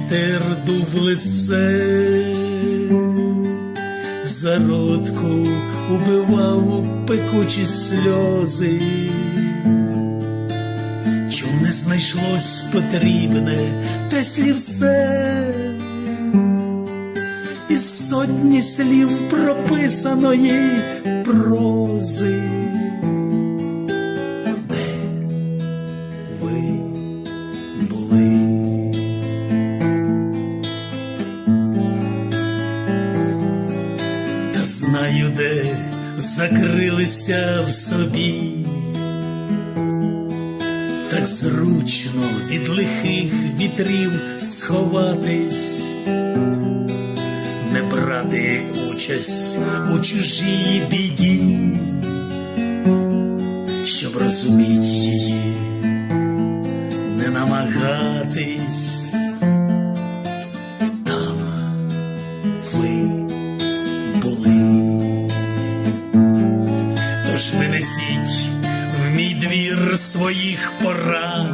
вітер дув лице, зародку убивав пекучі сльози. Чом не знайшлось потрібне те слівце, із сотні слів прописаної прози. Знаю, де закрилися в собі так зручно від лихих вітрів сховатись, не брати участь у чужій біді, щоб розуміти її, не намагатись. Тож не несіть в мій двір своїх порад,